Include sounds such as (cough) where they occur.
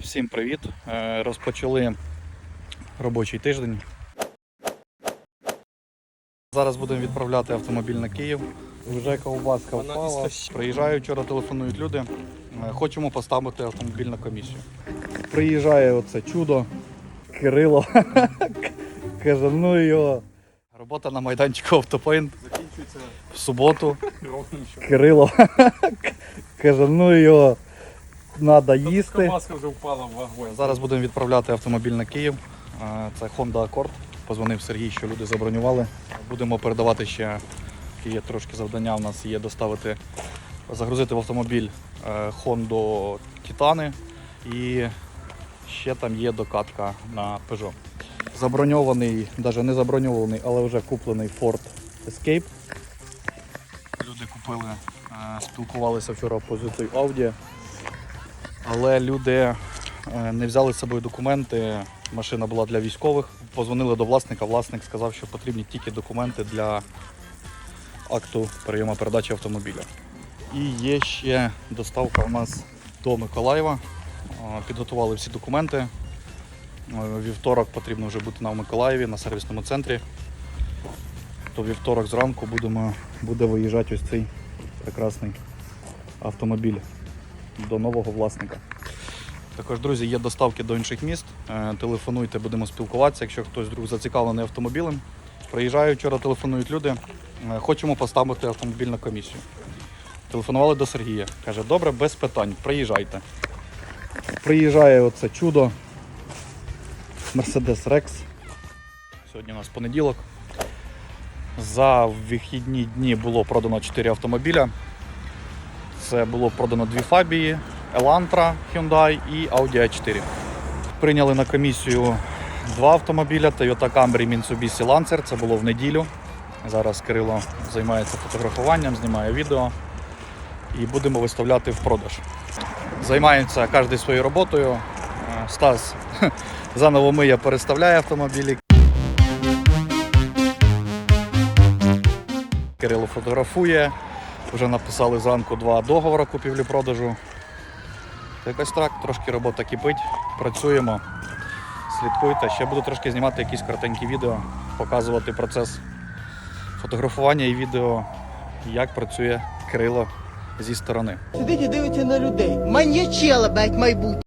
Всім привіт. Е, Розпочали робочий тиждень. Зараз будемо відправляти автомобіль на Київ. Вже ковбаска впала. Приїжджають вчора, телефонують люди. Е, Хочемо поставити автомобіль на комісію. Приїжджає оце чудо. Кирило. (laughs) Каже, ну його. Робота на майданчику автопоінт Закінчується в суботу. (laughs) Кирило. (laughs) Каже, ну його. Треба їсти. Ковбаска вже впала в вагон. Зараз будемо відправляти автомобіль на Київ. Це Honda Accord. Позвонив Сергій, що люди забронювали. Будемо передавати ще є трошки завдання. У нас є доставити, загрузити в автомобіль е, Honda Титани і ще там є докатка на Peugeot. Заброньований, навіть не заброньований, але вже куплений Ford Escape. Люди купили, е, спілкувалися вчора позицію Audi. Але люди е, не взяли з собою документи. Машина була для військових. Позвонили до власника. Власник сказав, що потрібні тільки документи для акту прийому передачі автомобіля. І є ще доставка у нас до Миколаєва. Е, Підготували всі документи. Е, Вівторок потрібно вже бути на Миколаєві на сервісному центрі. То вівторок зранку будемо, буде виїжджати ось цей прекрасний автомобіль до нового власника. Також, друзі, є доставки до інших міст. Е, Телефонуйте, будемо спілкуватися, якщо хтось вдруг зацікавлений автомобілем. Приїжджають вчора, телефонують люди. Е, Хочемо поставити автомобіль на комісію. Телефонували до Сергія. Каже, добре, без питань, приїжджайте. Приїжджає оце чудо. Rex. Сьогодні у нас понеділок. За вихідні дні було продано 4 автомобіля. Це було продано дві фабії, Elantra Hyundai і Audi A4. Прийняли на комісію два автомобіля Toyota Camry Mitsubishi Lancer. Це було в неділю. Зараз Кирило займається фотографуванням, знімає відео і будемо виставляти в продаж. Займається кожен своєю роботою. Е, Стас (laughs) заново миє, переставляє автомобілі. Кирило фотографує. Вже написали зранку два договори купівлі-продажу. Якось так, трошки робота кипить, працюємо. Слідкуйте. Ще буду трошки знімати якісь коротенькі відео, показувати процес фотографування і відео, як працює крило зі сторони. Сидить і дивиться на людей. Маньячела, блядь, майбутнє.